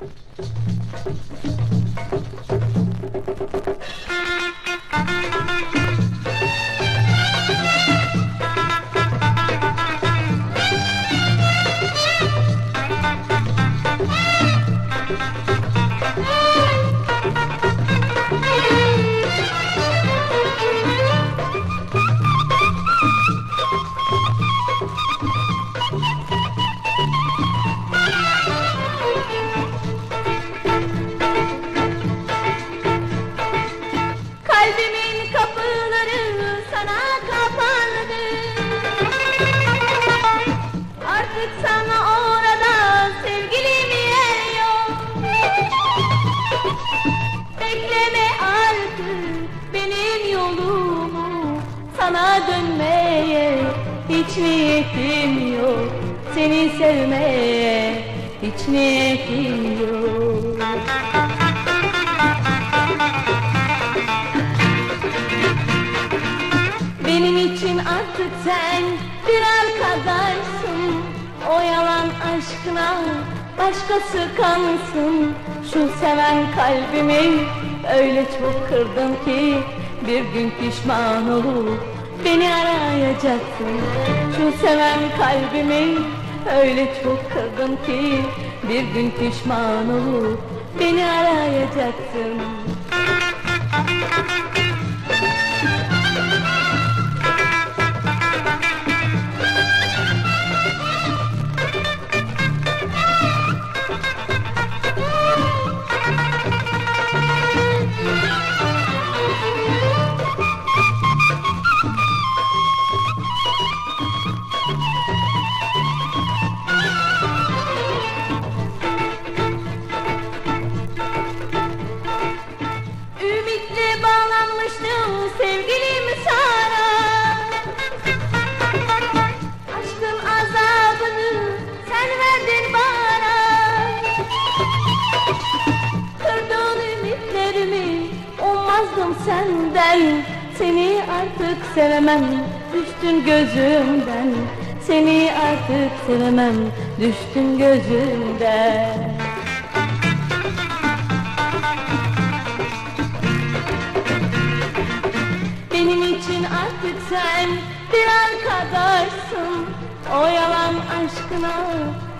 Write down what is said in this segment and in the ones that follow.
Thank you. Hiç niyetim yok Seni sevmeye. Hiç niyetim yok. Benim için artık sen bir arkadaşsın O yalan aşkına başkası kansın. Şu seven kalbimi öyle çok kırdın ki Bir gün pişman olup beni arayacaksın. Şu seven kalbimi öyle çok kırdın ki Bir gün pişman olup beni arayacaksın. Ümitle ümitlerimi ummazdım senden. Seni artık sevemem düştün gözümden. Seni artık sevemem düştün gözümden. Benim için artık sen bir arkadaşsın. O yalan aşkına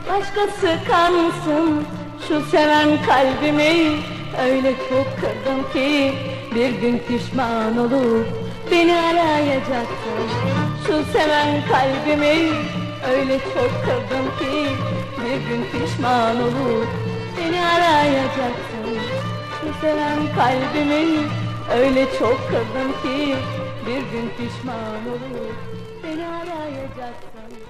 başkası kansın. Şu seven kalbimi öyle çok kırdım ki Bir gün pişman olup beni arayacaksın Şu seven kalbimi öyle çok kırdım ki Bir gün pişman olup beni arayacaksın Şu seven kalbimi öyle çok kırdım ki Bir gün pişman olup beni arayacaksın